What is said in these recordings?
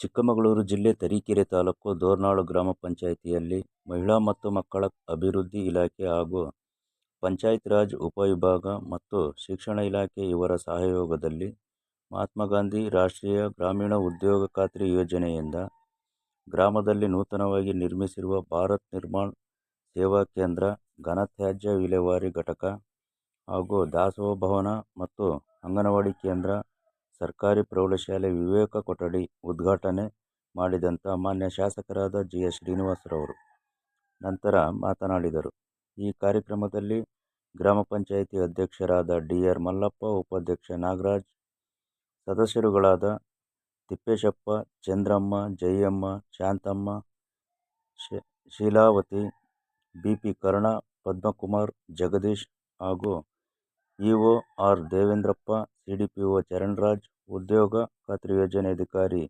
ಚಿಕ್ಕಮಗಳೂರು ಜಿಲ್ಲೆ ತರೀಕೆರೆ ತಾಲೂಕು ದೋರ್ನಾಳು ಗ್ರಾಮ ಪಂಚಾಯಿತಿಯಲ್ಲಿ ಮಹಿಳಾ ಮತ್ತು ಮಕ್ಕಳ ಅಭಿವೃದ್ಧಿ ಇಲಾಖೆ ಹಾಗೂ ಪಂಚಾಯತ್ ರಾಜ್ ಉಪವಿಭಾಗ ಮತ್ತು ಶಿಕ್ಷಣ ಇಲಾಖೆ ಇವರ ಸಹಯೋಗದಲ್ಲಿ ಮಹಾತ್ಮ ಗಾಂಧಿ ರಾಷ್ಟ್ರೀಯ ಗ್ರಾಮೀಣ ಉದ್ಯೋಗ ಖಾತ್ರಿ ಯೋಜನೆಯಿಂದ ಗ್ರಾಮದಲ್ಲಿ ನೂತನವಾಗಿ ನಿರ್ಮಿಸಿರುವ ಭಾರತ್ ನಿರ್ಮಾಣ್ ಸೇವಾ ಕೇಂದ್ರ, ಘನತ್ಯಾಜ್ಯ ವಿಲೇವಾರಿ ಘಟಕ ಹಾಗೂ ದಾಸೋಹ ಭವನ ಮತ್ತು ಅಂಗನವಾಡಿ ಕೇಂದ್ರ ಸರ್ಕಾರಿ ಪ್ರೌಢಶಾಲೆ ವಿವೇಕ ಕೊಠಡಿ ಉದ್ಘಾಟನೆ ಮಾಡಿದಂಥ ಮಾನ್ಯ ಶಾಸಕರಾದ ಜಿ ಎಸ್ ಶ್ರೀನಿವಾಸರವರು. ನಂತರ ಮಾತನಾಡಿದರು. ಈ ಕಾರ್ಯಕ್ರಮದಲ್ಲಿ ಗ್ರಾಮ ಪಂಚಾಯಿತಿ ಅಧ್ಯಕ್ಷರಾದ ಡಿ ಆರ್ ಮಲ್ಲಪ್ಪ, ಉಪಾಧ್ಯಕ್ಷ ನಾಗರಾಜ್, ಸದಸ್ಯರುಗಳಾದ ತಿಪ್ಪೇಶಪ್ಪ, ಚಂದ್ರಮ್ಮ, ಜಯಮ್ಮ, ಶಾಂತಮ್ಮ ಶೀಲಾವತಿ ಬಿ ಪಿ ಕರ್ಣ, ಪದ್ಮಕುಮಾರ್, ಜಗದೀಶ್ ಹಾಗೂ E R Devendrappa, CDPO Charanraj, ಉದ್ಯೋಗ ಖಾತ್ರಿ ಯೋಜನೆ ಅಧಿಕಾರಿ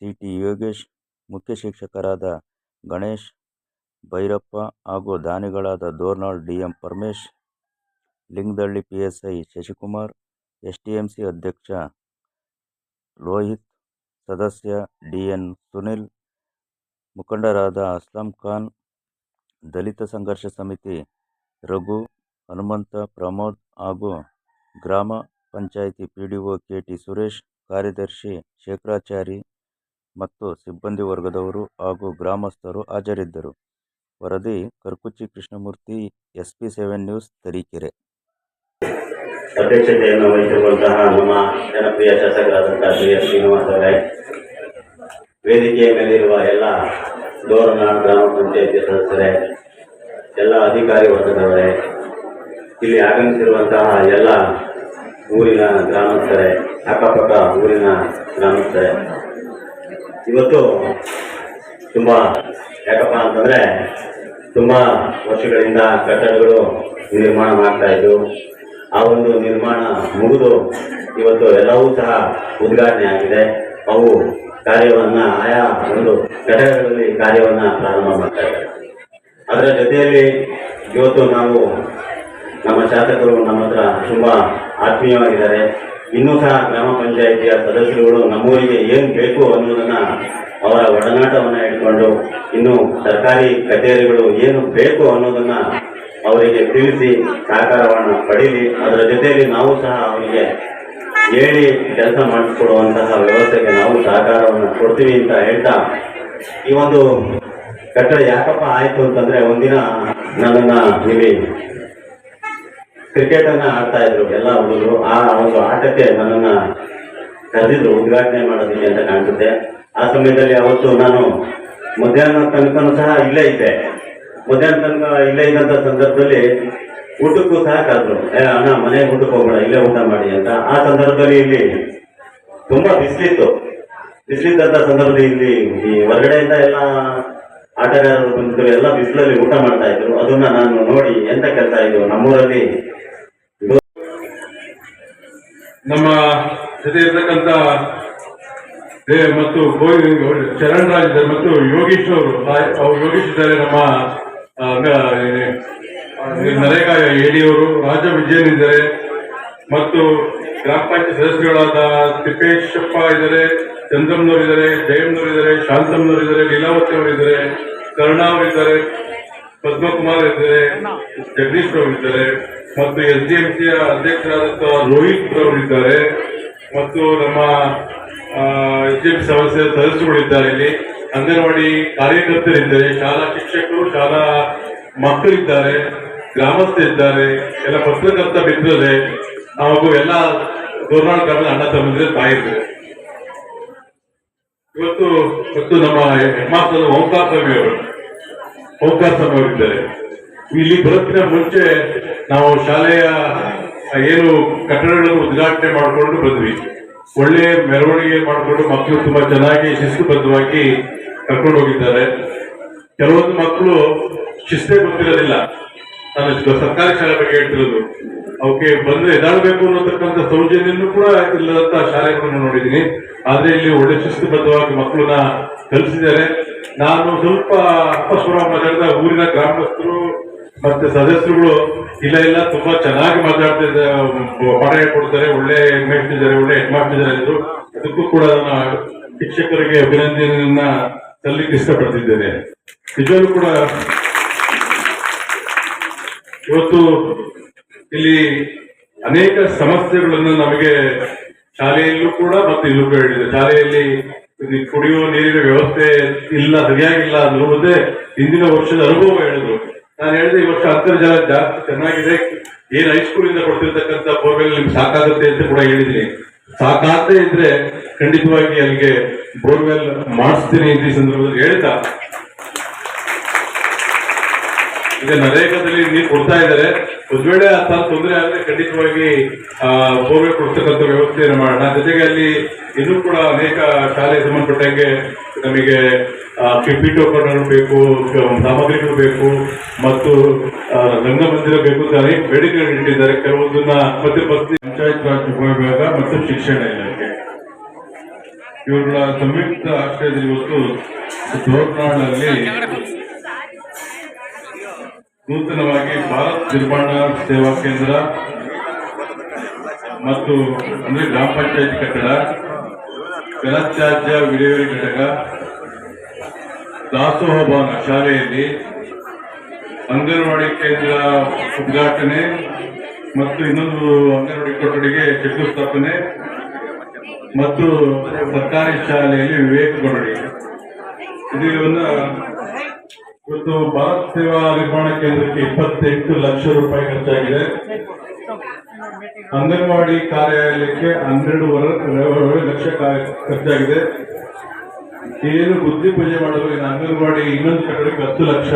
ಸಿಟಿ ಯೋಗೇಶ್, ಮುಖ್ಯ ಶಿಕ್ಷಕರಾದ ಗಣೇಶ್ ಭೈರಪ್ಪ ಹಾಗೂ ದಾನಿಗಳಾದ Dornal D M Paramesh, Lingadalli P S I Shashikumar S T M C ಅಧ್ಯಕ್ಷ ಲೋಹಿತ್, ಸದಸ್ಯ ಡಿ ಎನ್ ಸುನಿಲ್, ಮುಖಂಡರಾದ ಅಸ್ಲಂ ಖಾನ್, ದಲಿತ ಸಂಘರ್ಷ ಸಮಿತಿ ರಘು ಹನುಮಂತ, ಪ್ರಮೋದ್ ಹಾಗೂ ಗ್ರಾಮ ಪಂಚಾಯಿತಿ ಪಿಡಿಒ ಕೆಟಿ ಸುರೇಶ್, ಕಾರ್ಯದರ್ಶಿ ಶೇಖರಾಚಾರಿ ಮತ್ತು ಸಿಬ್ಬಂದಿ ವರ್ಗದವರು ಹಾಗೂ ಗ್ರಾಮಸ್ಥರು ಹಾಜರಿದ್ದರು. ವರದಿ Karkuchchi Krishnamurthy S P seven news, Tarikere. ಅಧ್ಯಕ್ಷತೆಯನ್ನು ವಹಿಸಿರುವಂತಹ ನಮ್ಮ ಜನಪ್ರಿಯ ಶಾಸಕರಾದಂತಹ ಬಿ ಎಸ್ ಶ್ರೀನಿವಾಸ್ ಅವರೇ, ವೇದಿಕೆಯ ಮೇಲಿರುವ ಎಲ್ಲ ದೋರನಾಡ್ ಗ್ರಾಮ ಪಂಚಾಯಿತಿ ಸದಸ್ಯರೇ, ಎಲ್ಲ ಅಧಿಕಾರಿ ವರ್ಗದವರೇ ಇಲ್ಲಿ ಆಗಮಿಸಿರುವಂತಹ ಎಲ್ಲ ಊರಿನ ಗ್ರಾಮಸ್ಥರೇ, ಅಕ್ಕಪಕ್ಕ ಊರಿನ ಗ್ರಾಮಸ್ಥರೇ, ಇವತ್ತು ತುಂಬ ಯಾಕಪ್ಪ ಅಂತಂದರೆ ತುಂಬ ವರ್ಷಗಳಿಂದ ಕಟ್ಟಡಗಳು ನಿರ್ಮಾಣ ಮಾಡ್ತಾ ಆ ಒಂದು ನಿರ್ಮಾಣ ಮುಗಿದು ಇವತ್ತು ಎಲ್ಲವೂ ಸಹ ಉದ್ಘಾಟನೆ ಆಗಿದೆ. ಅವು ಕಾರ್ಯವನ್ನು, ಆಯಾ ಒಂದು ಘಟಕಗಳಲ್ಲಿ ಕಾರ್ಯವನ್ನು ಪ್ರಾರಂಭ ಮಾಡ್ತಾ ಇದ್ದಾರೆ. ಅದರ ಜೊತೆಯಲ್ಲಿ ಇವತ್ತು ನಾವು ನಮ್ಮ ಶಾಸಕರು ನಮ್ಮ ಹತ್ರ ತುಂಬಾ ಆತ್ಮೀಯವಾಗಿದ್ದಾರೆ. ಇನ್ನೂ ಸಹ ಗ್ರಾಮ ಪಂಚಾಯಿತಿಯ ಸದಸ್ಯರುಗಳು ನಮ್ಮೂರಿಗೆ ಏನು ಬೇಕು ಅನ್ನೋದನ್ನು ಅವರ ಒಡನಾಟವನ್ನು ಇಟ್ಕೊಂಡು, ಇನ್ನು ಸರ್ಕಾರಿ ಕಚೇರಿಗಳು ಏನು ಬೇಕು ಅನ್ನೋದನ್ನು ಅವರಿಗೆ ತಿಳಿಸಿ ಸಹಕಾರವನ್ನು ಪಡೀಲಿ. ಅದರ ಜೊತೆಯಲ್ಲಿ ನಾವು ಸಹ ಅವರಿಗೆ ಹೇಳಿ ಕೆಲಸ ಮಾಡಿಕೊಡುವಂತಹ ವ್ಯವಸ್ಥೆಗೆ ನಾವು ಸಹಕಾರವನ್ನು ಕೊಡ್ತೀವಿ ಅಂತ ಹೇಳ್ತಾ, ಈ ಒಂದು ಕಟ್ಟಡ ಯಾಕಪ್ಪ ಆಯ್ತು ಅಂತಂದ್ರೆ ಒಂದಿನ ನನ್ನನ್ನ ಇಲ್ಲಿ ಕ್ರಿಕೆಟ್ ಅನ್ನ ಆಡ್ತಾ ಇದ್ರು. ಎಲ್ಲ ಹುಡುಗರು ಆ ಒಂದು ಆಟಕ್ಕೆ ನನ್ನನ್ನ ಕರೆದಿದ್ರು. ಉದ್ಘಾಟನೆ ಮಾಡೋದಕ್ಕೆ ಅಂತ ಕಾಣಿಸುತ್ತೆ. ಆ ಸಮಯದಲ್ಲಿ ಅವತ್ತು ನಾನು ಮಧ್ಯಾಹ್ನ ತನಕನೂ ಸಹ ಇಲ್ಲೇ ಇದ್ದೆ. ಮಧ್ಯಾಹ್ನ ತನಕ ಇಲ್ಲೇ ಇದ್ದಂತ ಸಂದರ್ಭದಲ್ಲಿ ಊಟಕ್ಕೂ ಸಹ ಕರೆದ್ರು. ಅಣ್ಣ ಮನೆ ಊಟಕ್ಕೆ ಹೋಗೋಣ ಇಲ್ಲೇ ಊಟ ಮಾಡಿ ಅಂತ. ಆ ಸಂದರ್ಭದಲ್ಲಿ ಇಲ್ಲಿ ತುಂಬಾ ಬಿಸಿಲಿತ್ತು. ಬಿಸಿಲಿದ್ದಂತ ಸಂದರ್ಭದಲ್ಲಿ ಇಲ್ಲಿ ಈ ಹೊರಗಡೆಯಿಂದ ಎಲ್ಲ ಆಟಗಾರರು ಬಂದಿದ್ರು. ಎಲ್ಲ ಬಿಸಿಲಲ್ಲಿ ಊಟ ಮಾಡ್ತಾ ಇದ್ರು. ಅದನ್ನ ನಾನು ನೋಡಿ ಎಂತ ಕೆಲಸ ಇದು ನಮ್ಮೂರಲ್ಲಿ ನಮ್ಮ ಜೊತೆ ಇರ್ತಕ್ಕಂಥ ಮತ್ತು ಗೋವಿಂದ ಚರಣ್ ರಾಜ್ ಇದ್ದಾರೆ ಮತ್ತು ಯೋಗೀಶ್ ಅವರು ಅವ್ರು ಯೋಗೀಶ್ ಇದ್ದಾರೆ, ನಮ್ಮ ನರೇಗಾ ಎಡಿ ಅವರು, ರಾಜ ವಿಜಯನ್ ಇದ್ದಾರೆ, ಮತ್ತು ಗ್ರಾಮ ಪಂಚಾಯತ್ ಸದಸ್ಯರುಗಳಾದ ತಿಪ್ಪೇಶಪ್ಪ ಇದ್ದಾರೆ ಚಂದ್ರಮ್ನವ್ರು ಇದ್ದಾರೆ, ಜಯಮ್ನವ್ರು ಇದ್ದಾರೆ, ಶಾಂತಮ್ನವ್ರು ಇದ್ದಾರೆ, ಲೀಲಾವತಿ ಅವರು ಇದ್ದಾರೆ, ಕರುಣಾ ಅವರು ಇದ್ದಾರೆ ಪದ್ಮಕುಮಾರ್ ಇದ್ದಾರೆ ಜಗದೀಶ್ ಪ್ರಭು ಇದ್ದಾರೆ ಮತ್ತು ಎಸ್ ಡಿ ಎಂ ಸಿಯ ಅಧ್ಯಕ್ಷರಾದಂತಹ ರೋಹಿತ್ ಪ್ರಭು ಇದ್ದಾರೆ ಮತ್ತು ನಮ್ಮ ಎಸ್ ಡಿ ಎಂ ಸದಸ್ಯ ಸದಸ್ಯರುಗಳಿದ್ದಾರೆ ಇಲ್ಲಿ. ಅಂಗನವಾಡಿ ಕಾರ್ಯಕರ್ತರಿದ್ದಾರೆ ಶಾಲಾ ಶಿಕ್ಷಕರು ಶಾಲಾ ಮಕ್ಕಳಿದ್ದಾರೆ ಗ್ರಾಮಸ್ಥರಿದ್ದಾರೆ ಎಲ್ಲ ಪತ್ರಕರ್ತ ಬಿದ್ದರೆ ಹಾಗೂ ಎಲ್ಲ ದೂರ್ನಾಳ್ ಗ್ರಾಮದ ಅಣ್ಣ ತಮ್ಮಂದ್ರೆ ತಾಯಿದ್ರು ಇವತ್ತು ಮತ್ತು ನಮ್ಮ ಹೆಣ್ಮಾಸ್ತದ ಓಂಕಾರ ಸ್ವಾಮಿ ಅವರು. ಓಂಕಾರ ಮಾಡಿದ್ದಾರೆ. ಇಲ್ಲಿ ಬರೋಕ್ಕಿಂತ ಮುಂಚೆ ನಾವು ಶಾಲೆಯ ಏನು ಕಟ್ಟಡಗಳನ್ನು ಉದ್ಘಾಟನೆ ಮಾಡಿಕೊಂಡು ಬಂದ್ವಿ. ಒಳ್ಳೆ ಮೆರವಣಿಗೆ ಮಾಡಿಕೊಂಡು ಮಕ್ಕಳು ತುಂಬಾ ಚೆನ್ನಾಗಿ ಶಿಸ್ತುಬದ್ಧವಾಗಿ ಕರ್ಕೊಂಡು ಹೋಗಿದ್ದಾರೆ. ಕೆಲವೊಂದು ಮಕ್ಕಳು ಶಿಸ್ತೇ ಗೊತ್ತಿರಲಿಲ್ಲ ನಾನು ಸರ್ಕಾರಿ ಶಾಲೆ ಬಗ್ಗೆ ಹೇಳ್ತಿರೋದು. ಅವಕ್ಕೆ ಬಂದ್ರೆ ಎದಾಡಬೇಕು ಅನ್ನೋತಕ್ಕಂಥ ಸೌಜನ್ಯನೂ ಕೂಡ ಇಲ್ಲದಂತ ಶಾಲೆಗಳನ್ನು ನೋಡಿದ್ದೀನಿ. ಆದ್ರೆ ಇಲ್ಲಿ ಒಳ್ಳೆ ಶಿಸ್ತುಬದ್ಧವಾಗಿ ಮಕ್ಕಳನ್ನ ಕಲಿಸಿದ್ದಾರೆ. ನಾನು ಸ್ವಲ್ಪ ಅಪ್ಪಸ್ವರ ಮಾತಾಡಿದ, ಊರಿನ ಗ್ರಾಮಸ್ಥರು ಮತ್ತೆ ಸದಸ್ಯರುಗಳು ಇಲ್ಲ ಇಲ್ಲ, ತುಂಬಾ ಚೆನ್ನಾಗಿ ಮಾತಾಡ್ತಿದ್ದಾರೆ ಪಾಠ ಹೇಳ್ಕೊಡ್ತಾರೆ ಒಳ್ಳೆ ಹೆಣ್ಮಾಡ್ತಿದ್ದಾರೆ ಒಳ್ಳೆ ಹೆಡ್ ಮಾಡ್ತಿದ್ದಾರೆ ಅದಕ್ಕೂ ಕೂಡ ನಾನು ಶಿಕ್ಷಕರಿಗೆ ಅಭಿನಂದನೆಯನ್ನ ಸಲ್ಲಿಕ್ಕೆ ಇಷ್ಟಪಡ್ತಿದ್ದೇನೆ. ನಿಜವೂ ಕೂಡ ಇವತ್ತು ಇಲ್ಲಿ ಅನೇಕ ಸಮಸ್ಯೆಗಳನ್ನು ನಮಗೆ ಶಾಲೆಯಲ್ಲೂ ಕೂಡ ಮತ್ತು ಇಲ್ಲೂ ಹೇಳಿದೆ. ಶಾಲೆಯಲ್ಲಿ ಇಲ್ಲಿ ಕುಡಿಯುವ ನೀರಿನ ವ್ಯವಸ್ಥೆ ಇಲ್ಲ, ಸರಿಯಾಗಿಲ್ಲ ಅನ್ನುವುದೇ ಹಿಂದಿನ ವರ್ಷದ ಅನುಭವ ಹೇಳಿದ್ರು. ನಾನು ಹೇಳಿದೆ ಈ ವರ್ಷ ಅಂತರ್ಜಲ ಜಾಸ್ತಿ ಚೆನ್ನಾಗಿದೆ. ಏನ್ ಹೈಸ್ಕೂಲ್ ಇಂದ ಕೊಡ್ತಿರ್ತಕ್ಕಂಥ ಬೋರ್ವೆಲ್ ನಿಮ್ಗೆ ಸಾಕಾಗುತ್ತೆ ಅಂತ ಕೂಡ ಹೇಳಿದ್ರಿ ಸಾಕಾಗದೇ ಇದ್ರೆ ಖಂಡಿತವಾಗಿ ಅಲ್ಲಿಗೆ ಬೋರ್ವೆಲ್ ಮಾಡಿಸ್ತೀನಿ ಅಂತ ಈ ಸಂದರ್ಭದಲ್ಲಿ ಹೇಳ್ತಾ. ಈಗ ನರೇಗದಲ್ಲಿ ನೀರು ಕೊಡ್ತಾ ಇದ್ದಾರೆ. ಒಂದ್ ವೇಳೆ ಆ ತೊಂದರೆ ಆದ್ರೆ ಖಂಡಿತವಾಗಿ, ಆ ಗೋವೆ ಕೊಡ್ತಕ್ಕಂಥ ವ್ಯವಸ್ಥೆಯನ್ನು ಮಾಡೋಣ. ಜೊತೆಗೆ ಅಲ್ಲಿ ಇನ್ನೂ ಕೂಡ ಅನೇಕ ಶಾಲೆಗೆ ಸಂಬಂಧಪಟ್ಟಂಗೆ ನಮಗೆ ಪೀಠೋಪಕರಣಗಳು ಬೇಕು ಸಾಮಗ್ರಿಗಳು ಬೇಕು, ಮತ್ತು ರಂಗಮಂದಿರ ಬೇಕು ಅಂತ ಅನೇಕ ಬೇಡಿಕೆಗಳು ಇಟ್ಟಿದ್ದಾರೆ. ಕೆಲವೊಂದನ್ನ ಮತ್ತೆ ಪತ್ನಿ ಪಂಚಾಯತ್ ರಾಜ್ ಉಪವಿಭಾಗ ಮತ್ತು ಶಿಕ್ಷಣ ಇಲಾಖೆ. ಇವುಗಳ ಸಂಯುಕ್ತ ಆಶ್ರಯದಲ್ಲಿ ಇವತ್ತು ದೋರ್ನಾಳಲ್ಲಿ ನೂತನವಾಗಿ ಭಾರತ್ ನಿರ್ಮಾಣ ಸೇವಾ ಕೇಂದ್ರ ಮತ್ತು ಅಂದ್ರೆ ಗ್ರಾಮ ಪಂಚಾಯತ್ ಕಟ್ಟಡ ಘನತ್ಯಾಜ್ಯ ವಿಲೇವಾರಿ ಘಟಕ, ದಾಸೋಹ ಭವನ ಶಾಲೆಯಲ್ಲಿ ಅಂಗನವಾಡಿ ಕೇಂದ್ರ ಉದ್ಘಾಟನೆ ಮತ್ತು ಇನ್ನೊಂದು ಅಂಗನವಾಡಿ ಕೊಠಡಿಗೆ ಶಂಕುಸ್ಥಾಪನೆ ಮತ್ತು ಸರ್ಕಾರಿ ಶಾಲೆಯಲ್ಲಿ ವಿವೇಕ ಕೊಠಡಿ. ಇದನ್ನ ಇವತ್ತು ಭಾರತ್ ಸೇವಾ ನಿರ್ಮಾಣ ಕೇಂದ್ರಕ್ಕೆ ಇಪ್ಪತ್ತೆಂಟು ಲಕ್ಷ ರೂಪಾಯಿ ಖರ್ಚಾಗಿದೆ. ಅಂಗನವಾಡಿ ಕಾರ್ಯಾಲಯಕ್ಕೆ ಹನ್ನೆರಡೂವರೆ ಲಕ್ಷ ಖರ್ಚಾಗಿದೆ. ಏನು ಬುದ್ಧಿ ಪೂಜೆ ಮಾಡಲು ಇನ್ನು ಅಂಗನವಾಡಿ ಇನ್ನೊಂದು ಕಟ್ಟಡಕ್ಕೆ ಹತ್ತು ಲಕ್ಷ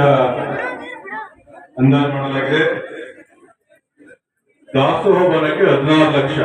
ಅಂದಾಜು ಮಾಡಲಾಗಿದೆ. ದಾಸೋಹ ಭವನಕ್ಕೆ ಹದಿನಾರು ಲಕ್ಷ.